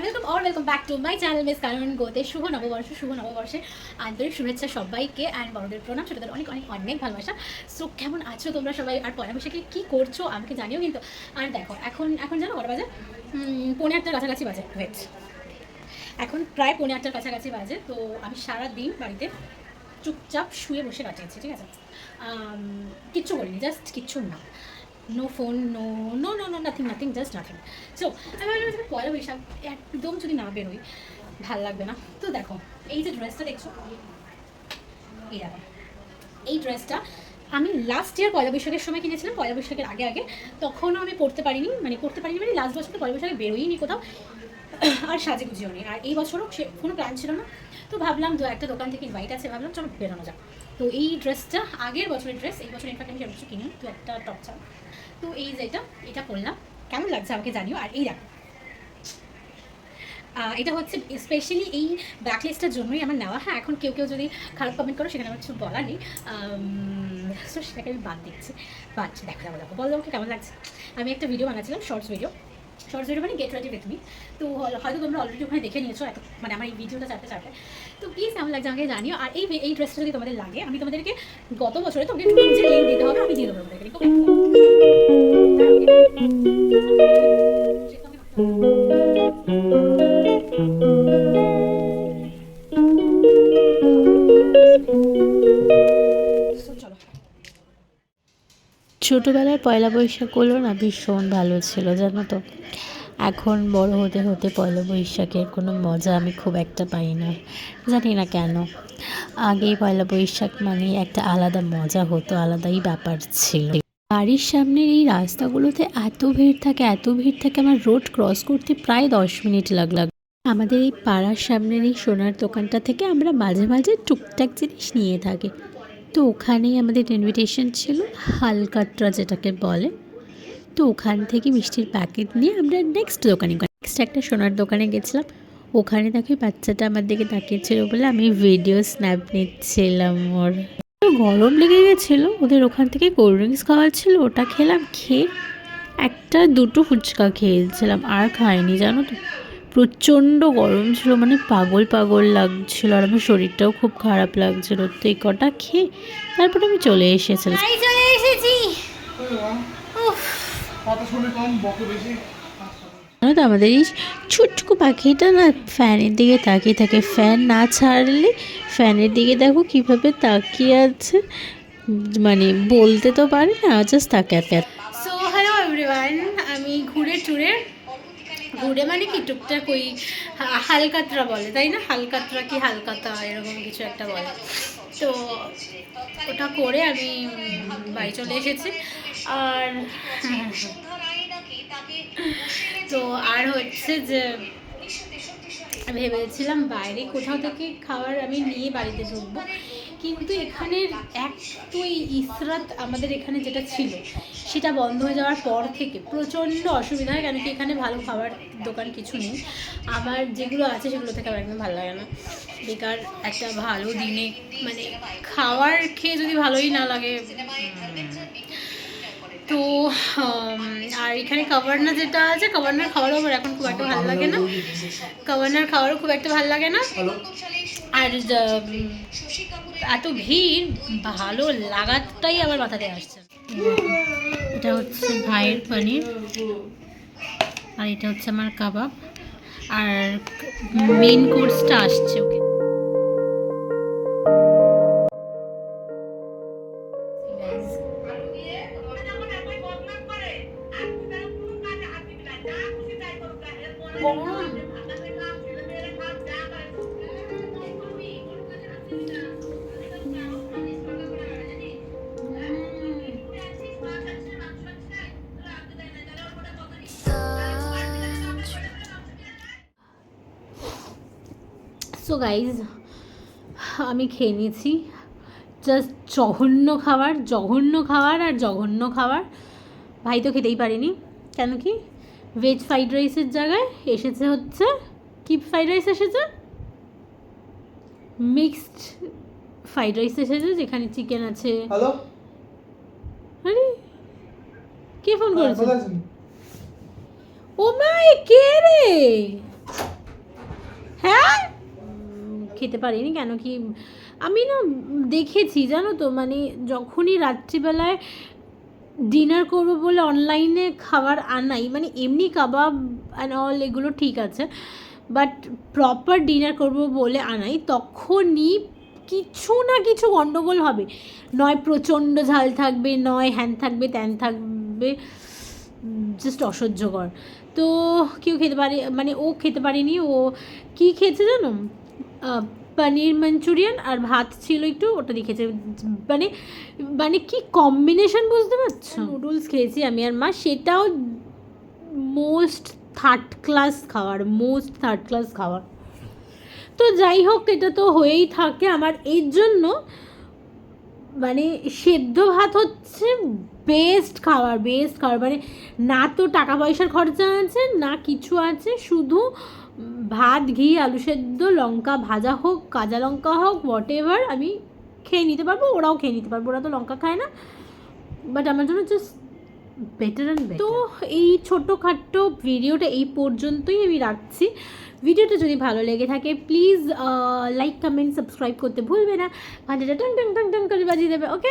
Welcome or welcome back to my channel miss কারণ গোতে শুভ নববর্ষ, শুভ নববর্ষে। আন্তরিক শুভেচ্ছা সবাইকে অ্যান্ড বড়দের প্রণাম, ছোটদের অনেক অনেক অনেক ভালোবাসা। সো কেমন আছো তোমরা সবাই? আর পয়লা বৈশাখে কী করছ? আমাকে জানিও কিন্তু। আর দেখো, এখন এখন জানো কটা বাজে? পৌনে আটটার কাছাকাছি বাজে। ওয়েট এখন প্রায় পৌনে আটটার কাছাকাছি বাজে, তো আমি সারা দিন বাড়িতে চুপচাপ শুয়ে বসে কাটিয়েছি, ঠিক আছে? কিচ্ছু করিনি জাস্ট কিচ্ছু না। No phone no no no no nothing nothing just nothing so আমি ভাবলাম পয়লা বৈশাখ একদম যদি না বেরোই, ভালো লাগবে না। তো দেখো, এই যে ড্রেসটা দেখছ, এই এই ড্রেসটা আমি লাস্ট ইয়ার পয়লা বৈশাখের সময় কিনেছিলাম, পয়লা বৈশাখের আগে আগে। তখনও আমি পড়তে পারিনি মানে পড়তে পারিনি মানে লাস্ট বছর পয়লা বৈশাখে বেরোইনি কোথাও। আর সাজে গুজিও নেই। আর এই বছরও সে কোনো প্ল্যান ছিল না। তো ভাবলাম, দু, একটা দোকান থেকে ইনভাইট আছে। ভাবলাম, চলো বেরোনো যাক। তো এই ড্রেসটা আগের বছরের ড্রেস এই বছর ইনফ্যাক্ট আমি সেরকম কিছু কিনি। দু একটা টপ ছাড়া তো এই যে এটা পরলাম কেমন লাগছে আমাকে জানিও? আর এই দেখো। এটা হচ্ছে স্পেশালি এই ব্ল্যাকলিস্টের জন্যই আমার নেওয়া। হ্যাঁ এখন কেউ কেউ যদি খারাপ কমেন্ট করো, সেখানে আমার কিছু বলার নেই। সো সেটাকে আমি বাদ দিচ্ছি। বাট দেখো দেখো দেখো, বলো কেমন লাগছে? আমি একটা ভিডিও বানাচ্ছিলাম শর্টস ভিডিও শর্টস মানে গেট রেডি উইথ মি তো হয়তো তোমরা অলরেডি ওখানে দেখে নিয়েছো এত মানে আমার এই ভিডিওটা চারটে চারটে তো প্লিজ কেমন লাগছে আমাকে জানিও। আর এই এই ড্রেসটা যদি তোমাদের লাগে আমি তোমাদেরকে গত বছরে তোমাকে একটু খুঁজে লিঙ্ক দিতে হবে আমি দিয়ে দেবো তোমাদেরকে So, ছোটোবেলার পয়লা বৈশাখগুলো না ভীষণ ভালো ছিল, জানো তো? এখন বড় হতে হতে পয়লা বৈশাখের কোনো মজা আমি খুব একটা পাই না, জানি না কেন। আগে পয়লা বৈশাখ মানে একটা আলাদা মজা হতো, আলাদাই ব্যাপার ছিল। বাড়ির সামনের এই রাস্তাগুলোতে এত ভিড় থাকে, এত ভিড় থাকে, আমার রোড ক্রস করতে প্রায় দশ মিনিট লাগ লাগ আমাদের এই পাড়ার সামনের এই সোনার দোকানটা থেকে আমরা মাঝে মাঝে টুকটাক জিনিস নিয়ে থাকি। তো ওখানেই আমাদের ইনভিটেশন ছিল, হালকাট্রা যেটাকে বলে। তো ওখান থেকে মিষ্টির প্যাকেট নিয়ে আমরা নেক্সট দোকানে নেক্সট একটা সোনার দোকানে গেছিলাম। ওখানে দেখি বাচ্চাটা আমার দিকে তাকিয়েছিল বলে আমি ভিডিও স্ন্যাপ নিচ্ছিলাম ওর। গরম লেগে গেছিল, ওদের ওখান থেকে কোল্ড ড্রিঙ্কস খাওয়ার ছিল, ওটা খেলাম, খেয়ে একটা দুটো ফুচকা খেয়েছিলাম, আর খাইনি, জানো তো। প্রচণ্ড গরম ছিল মানে পাগল পাগল লাগছিল আর আমার শরীরটাও খুব খারাপ লাগছিল। তো এই কটা খেয়ে তারপর আমি চলে এসেছিলাম চলে এসেছি। তো আমাদের এই ছুটকু পাখিটা না ফ্যানের দিকে তাকিয়ে থাকে। ফ্যান না ছাড়লে ফ্যানের দিকে দেখো কীভাবে তাকিয়ে আছে। মানে বলতে তো পারে না জাস্ট তাকিয়ে থাকে সো হ্যালো এভরিওয়ান আমি ঘুরে টুরে ঘুরে মানে কি টুকটাক ওই হালকাতরা বলে, তাই না? হালকাতরা কি হালকাতা, এরকম কিছু একটা বলে। তো ওটা করে আমি বাড়ি চলে এসেছি। আর তো আর হচ্ছে যে ভেবেছিলাম বাইরে কোথাও থেকে খাবার আমি নিয়ে বাড়িতে ঢুকবো। কিন্তু এখানের এক তো এই ইসরাত আমাদের এখানে যেটা ছিল, সেটা বন্ধ হয়ে যাওয়ার পর থেকে প্রচণ্ড অসুবিধা হয় কেন কি এখানে ভালো খাবার দোকান কিছু নেই। আমার যেগুলো আছে সেগুলো থেকে আমার একদম ভালো লাগে না। বেকার একটা ভালো দিনে মানে খাওয়ার খেয়ে যদি ভালোই না লাগে তো আর এখানে কাভারনা যেটা আছে কাভারনার খাবারও আমার এখন খুব একটা ভালো লাগে না। কাভারনার খাবারও খুব একটা ভালো লাগে না। আর এত ভিড়, ভালো লাগাটাই আমার মাথাতে আসছে। এটা হচ্ছে ভাইয়ের পনির, আর এটা হচ্ছে আমার কাবাব, আর মেন কোর্সটা আসছে ওকে। সো গাইজ আমি খেয়ে নিয়েছি জাস্ট জঘন্য খাবার জঘন্য খাবার আর জঘন্য খাবার। ভাই তো খেতেই পারিনি কেন কি? ভেজ ফ্রাইড রাইসের জায়গায় এসেছে হচ্ছে কি ফ্রাইড রাইস এসেছে? মিক্সড ফ্রাইড রাইস এসেছে যেখানে চিকেন আছে। হ্যালো আরে কে ফোন করেছে? ও মাই কে রে হ্যাঁ উম, খেতে পারিনি কেন কি আমি না দেখেছি, জানো তো মানে যখনই রাত্রিবেলায় ডিনার করব বলে অনলাইনে খাবার আনাই মানে এমনি কাবাব অ্যান্ড অল এগুলো ঠিক আছে বাট প্রপার ডিনার করব বলে আনাই, তখনই কিছু না কিছু গণ্ডগোল হবে। নয় প্রচণ্ড ঝাল থাকবে, নয় হ্যান থাকবে, ত্যান থাকবে জাস্ট অসহ্যকর। তো কেউ খেতে পারে মানে ও খেতে পারেনি, ও কি খেয়েছে জানো? পনির মাঞ্চুরিয়ান আর ভাত ছিল একটু ওটা দেখেছে। মানে মানে কি কম্বিনেশন বুঝতে পারছ? নুডলস খেয়েছি আমি আর মা সেটাও মোস্ট থার্ড ক্লাস খাবার মোস্ট থার্ড ক্লাস খাবার তো যাই হোক এটা তো হয়েই থাকে আমার। এর জন্য মানে সেদ্ধ ভাত হচ্ছে বেস্ট খাবার বেস্ট খাবার মানে না তো টাকা পয়সার খরচা আছে না কিছু আছে শুধু ভাত, ঘি, আলু সেদ্ধ, লঙ্কা ভাজা হোক, কাঁচা লঙ্কা হোক হোয়াট এভার আমি খেয়ে নিতে পারব, ওরাও খেয়ে নিতে পারব, ওরা তো লঙ্কা খায় না। বাট আমার জন্য জাস্ট বেটার অ্যান্ড তো এই ছোটোখাটো ভিডিওটা এই পর্যন্তই আমি রাখছি। ভিডিওটা যদি ভালো লেগে থাকে প্লিজ লাইক কমেন্ট সাবস্ক্রাইব করতে ভুলবে না। ঘন্টাটা টং টং টং টং করে বাজিয়ে দেবে ওকে